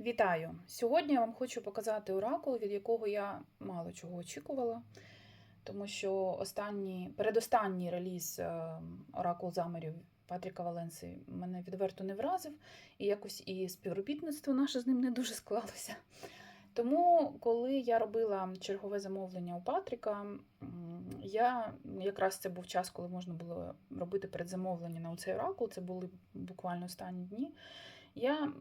Вітаю! Сьогодні я вам хочу показати оракул, від якого я мало чого очікувала, тому що останній, передостанній реліз е, Оракул замірів Патріка Валенси мене відверто не вразив, і якось і співробітництво наше з ним не дуже склалося. Тому, коли я робила чергове замовлення у Патріка, я якраз це був час, коли можна було робити передзамовлення на цей оракул, це були буквально останні дні. Я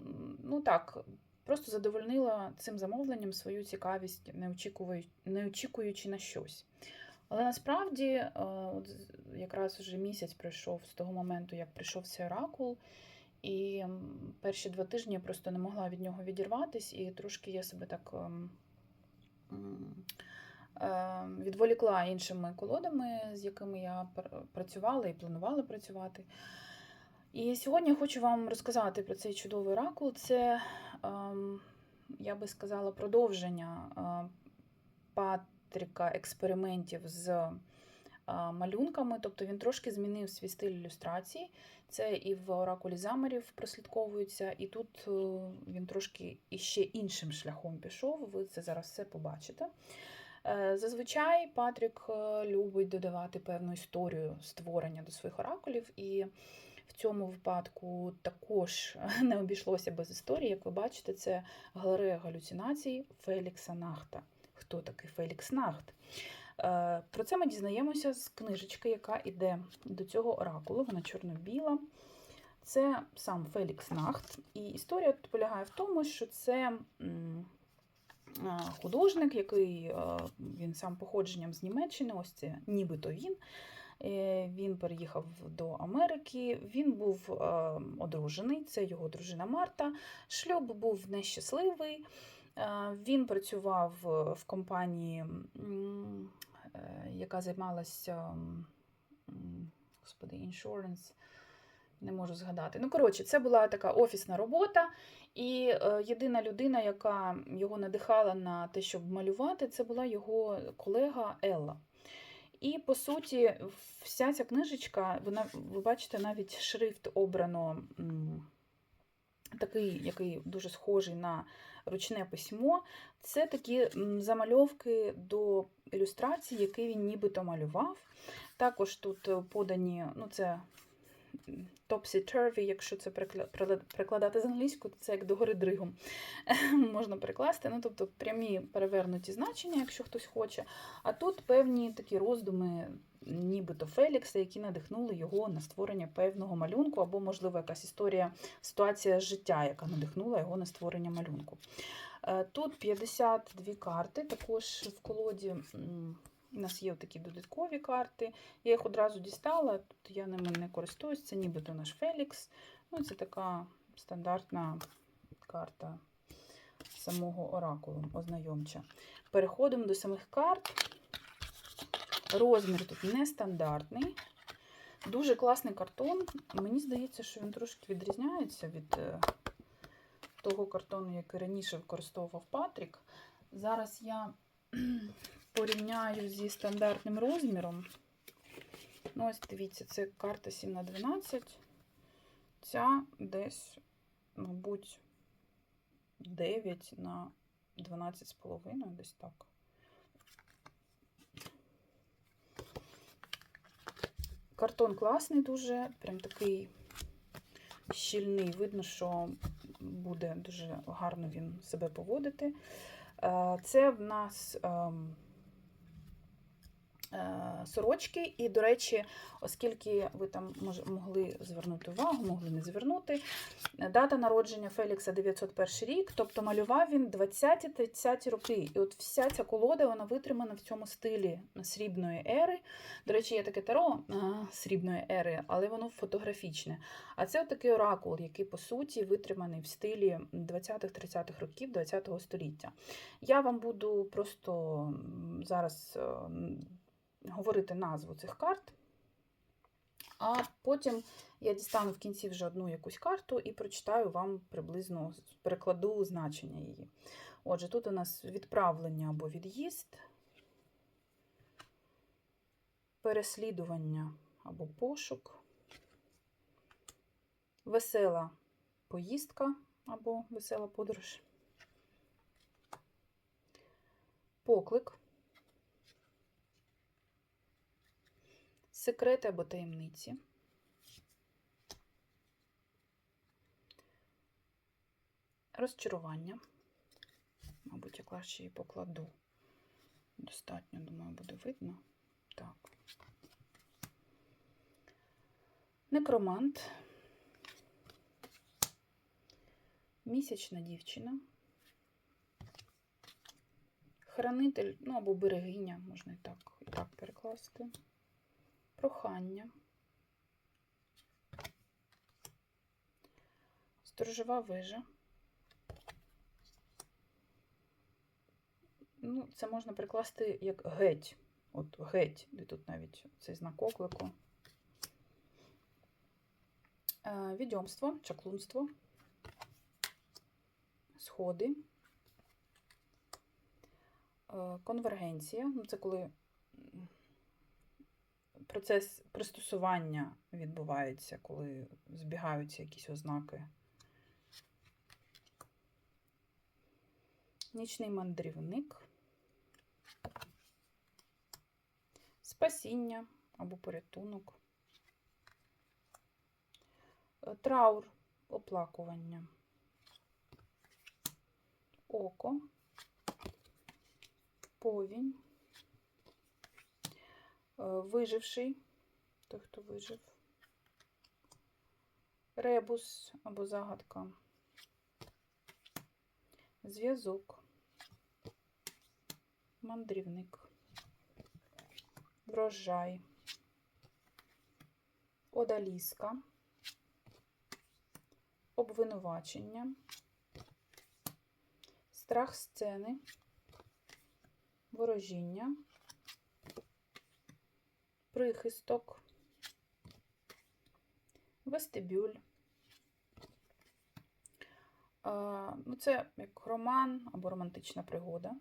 ну так, просто задовольнила цим замовленням свою цікавість, не очікуючи, на щось. Але насправді, е, от якраз вже місяць пройшов з того моменту, як прийшов цей оракул, і перші два тижні я просто не могла від нього відірватись, і трошки я себе так ем, м, е, відволікла іншими колодами, з якими я працювала і планувала працювати. І сьогодні я хочу вам розказати про цей чудовий оракул. Це, ем, я би сказала, продовження е, Патріка експериментів з е, малюнками. Тобто він трошки змінив свій стиль ілюстрації. Це і в оракулі замерів прослідковується, і тут е, він трошки іще іншим шляхом пішов. Ви це зараз все побачите. Зазвичай Патрік любить додавати певну історію створення до своїх оракулів, і в цьому випадку також не обійшлося без історії. Як ви бачите, це галерея галюцинацій Фелікса Нахта. Хто такий Фелікс Нахт? Е, Про це ми дізнаємося з книжечки, яка йде до цього оракулу. Вона чорно-біла. Це сам Фелікс Нахт. І історія полягає в тому, що це художник, який е, він сам походженням з Німеччини, ось це нібито він. Е, Він переїхав до Америки. Він був е, одружений, це його дружина Марта. Шлюб був нещасливий. Е, Він працював е, в компанії, яка займалася господи, insurance, не можу згадати. Ну, коротше, це була така офісна робота, і єдина людина, яка його надихала на те, щоб малювати, це була його колега Елла. І по суті, вся ця книжечка, вона, ви бачите, навіть шрифт обрано такий, який дуже схожий на ручне письмо. Це такі замальовки до ілюстрацій, які він нібито малював. Також тут подані, ну це topsy-turvy, якщо це прикла- прила- перекладати з англійської, то це як догори дригом можна перекласти. Ну, тобто прямі перевернуті значення, якщо хтось хоче. А тут певні такі роздуми, нібито Фелікса, які надихнули його на створення певного малюнку, або, можливо, якась історія, ситуація життя, яка надихнула його на створення малюнку. Е, Тут 52 карти, також в колоді. У нас є такі додаткові карти. Я їх одразу дістала, тут я ними не користуюсь. Це нібито наш Фелікс. Ну, це така стандартна карта самого оракулу, ознайомча. Переходимо до самих карт. Розмір тут нестандартний. Дуже класний картон. Мені здається, що він трошки відрізняється від е, того картону, який раніше використовував Патрік. Зараз я порівняю зі стандартним розміром. Ну, ось дивіться, це карта 7 на 12. Ця десь, мабуть, 9 на 12,5, десь так. Картон класний дуже, прям такий щільний. Видно, що буде дуже гарно він себе поводити. Е, Це в нас ем, сорочки, і, до речі, оскільки ви там могли звернути увагу, могли не звернути, дата народження Фелікса 901 рік, тобто малював він 20-30 роки. І от вся ця колода вона витримана в цьому стилі срібної ери. До речі, є таке таро срібної ери, але воно фотографічне. А це такий оракул, який по суті витриманий в стилі 20-30-х років 20-го століття. Я вам буду просто зараз е, говорити назву цих карт, а потім я дістану в кінці вже одну якусь карту і прочитаю вам приблизно перекладу значення її. Отже, тут у нас відправлення або від'їзд, переслідування або пошук, весела поїздка або весела подорож, поклик. Секрети або таємниці. Розчарування. Мабуть, я краще її покладу. Достатньо, думаю, буде видно. Так. Некромант. Місячна дівчина. Хранитель, ну або берегиня, можна і так, і так перекласти. Прохання. Сторожова вежа. Ну, це можна прикласти як геть. От геть, де тут навіть цей знак оклику. Е, Відьомство, чаклунство, сходи, Е, конвергенція. Ну, це коли процес пристосування відбувається, коли збігаються якісь ознаки. Нічний мандрівник. Спасіння або порятунок. Е, Траур, оплакування. Око. Повінь. Е, Виживший. Той, хто вижив. Ребус або загадка. Зв'язок. Мандрівник. Врожай. Одаліска. Обвинувачення. Страх сцени. Ворожіння. Прихисток. Вестибюль. Ну, це як роман або романтична пригода.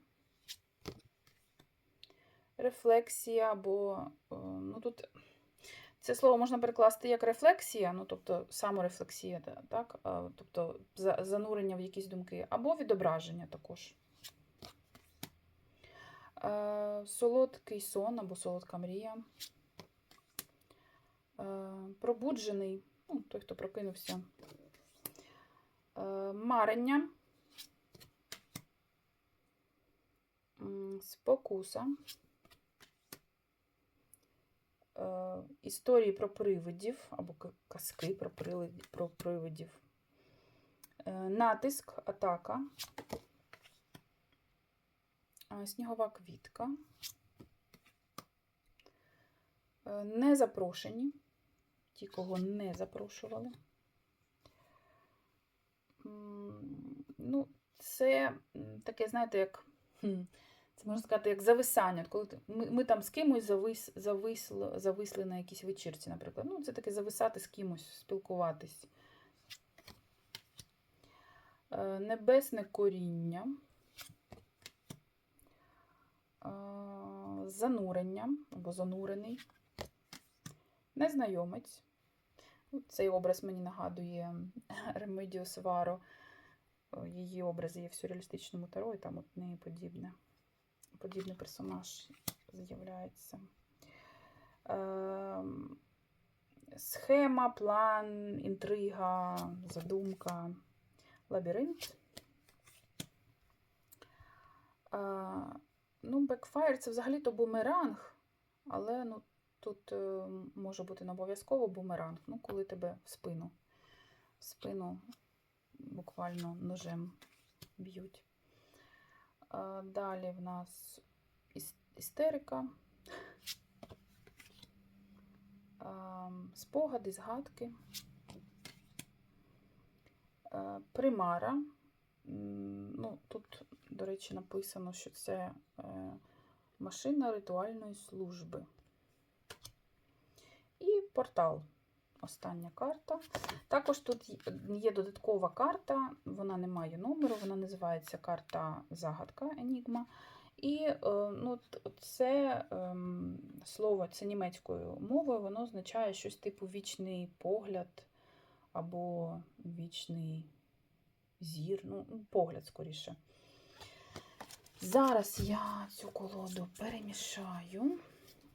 Рефлексія або, е, ну тут це слово можна перекласти як рефлексія, ну тобто саморефлексія, так? тобто занурення в якісь думки, або відображення також. Е, Солодкий сон або солодка мрія. Е, Пробуджений, ну, той, хто прокинувся. Е, Марення. Спокуса. Е, Історії про привидів або казки про привидів. Натиск, атака. Снігова квітка. Незапрошені. Ті, кого не запрошували. Ну, це таке, знаєте, як. Це можна сказати, як зависання. Коли ми, ми там з кимось завис, зависли, зависли на якійсь вечірці, наприклад. Ну, це таке зависати з кимось, спілкуватись. Е, Небесне коріння. Е, Занурення або занурений. Незнайомець. Цей образ мені нагадує Ремедіо Сваро. Е, Її образи є в сюрреалістичному таро, і там от неї подібне. Подібний персонаж з'являється. Ем, Схема, план, інтрига, задумка, лабіринт. Е, Ну, бекфайр це взагалі-то бумеранг, але ну, тут е, може бути не обов'язково бумеранг, ну, коли тебе в спину. В спину буквально ножем б'ють. Далі в нас істерика, спогади, згадки, примара. Ну, тут, до речі, написано, що це е, машина ритуальної служби. І портал. Остання карта. Також тут є- додаткова карта, вона не має номеру, вона називається карта загадка Енігма. І е, ну, це ем, слово це німецькою мовою, воно означає щось типу вічний погляд або вічний зір, ну, погляд скоріше. Зараз я цю колоду перемішаю.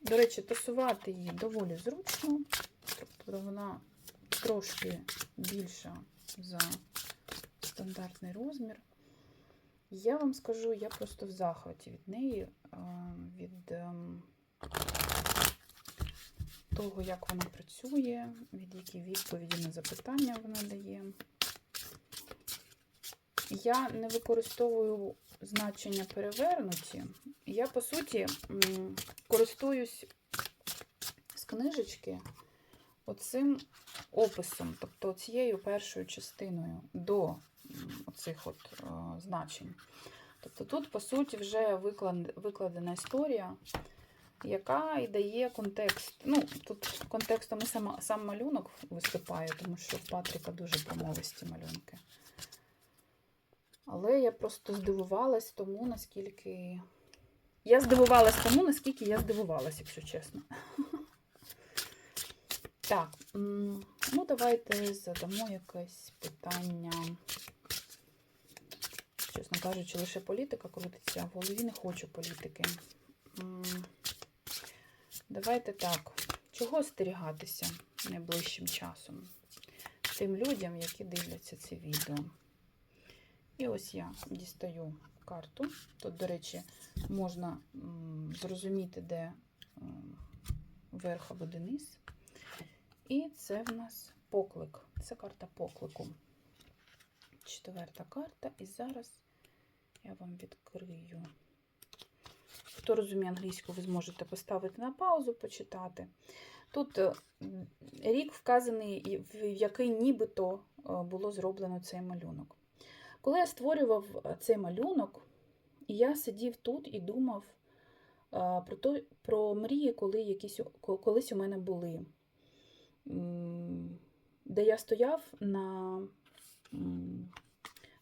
До речі, тасувати її доволі зручно. Тобто вона трошки більша за стандартний розмір. Я вам скажу, я просто в захваті від неї, від ем, того, як вона працює, від які відповіді на запитання вона дає. Я не використовую значення перевернуті. Я, по суті, користуюсь з книжечки оцим описом, тобто цією першою частиною до оцих от е, значень. Тобто тут, по суті, вже викладена історія, яка і дає контекст. Ну, тут контекстом і сам малюнок виступає, тому що в Патріка дуже промовисті малюнки. Але я просто здивувалась тому, наскільки. Я здивувалась тому, наскільки я здивувалась, якщо чесно. Так, ну давайте задамо якесь питання. Чесно кажучи, лише політика крутиться, в голові не хочу політики. Давайте так. Чого остерігатися найближчим часом? Тим людям, які дивляться це відео. І ось я дістаю карту. Тут, до речі, можна зрозуміти, де верх або де низ. І це в нас поклик. Це карта поклику. Четверта карта. І зараз я вам відкрию. Хто розуміє англійську, ви зможете поставити на паузу, почитати. Тут е, рік вказаний, в який нібито е, було зроблено цей малюнок. Коли я створював е, цей малюнок, і я сидів тут і думав е, про, то, про мрії, коли якісь, колись у мене були. Де я стояв на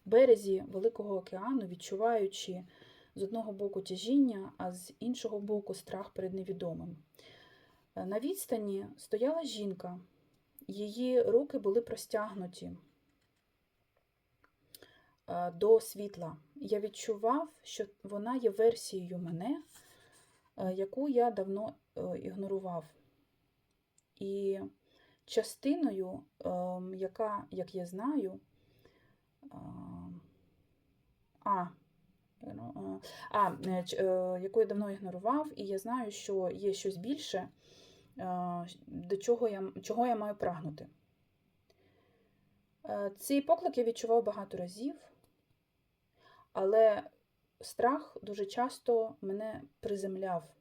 березі Великого океану, відчуваючи з одного боку тяжіння, а з іншого боку страх перед невідомим. Е, На відстані стояла жінка, її руки були простягнуті до світла. Я відчував, що вона є версією мене, е, яку я давно е, ігнорував. І частиною, ем, яка, як я знаю, ем, а, е, а, е, е, яку я давно ігнорував, і я знаю, що є щось більше, е, до чого я, чого я маю прагнути. Е, Цей поклик я відчував багато разів, але страх дуже часто мене приземляв.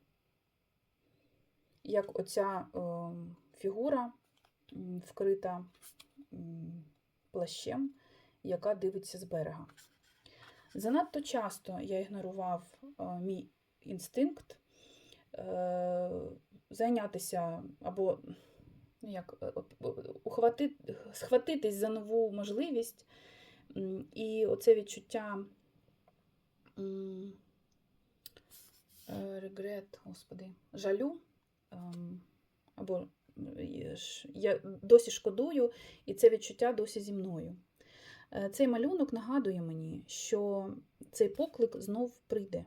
Як оця е, фігура, вкрита плащем, яка дивиться з берега. Занадто часто я ігнорував е, мій інстинкт е, зайнятися або ну, як, е, ухвати, схватитись за нову можливість. І оце відчуття регрет, господи, жалю. ем, Або е, я досі шкодую, і це відчуття досі зі мною. Е, Цей малюнок нагадує мені, що цей поклик знов прийде.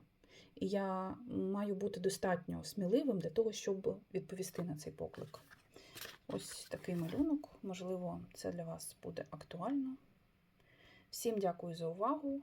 І я маю бути достатньо сміливим для того, щоб відповісти на цей поклик. Ось такий малюнок. Можливо, це для вас буде актуально. Всім дякую за увагу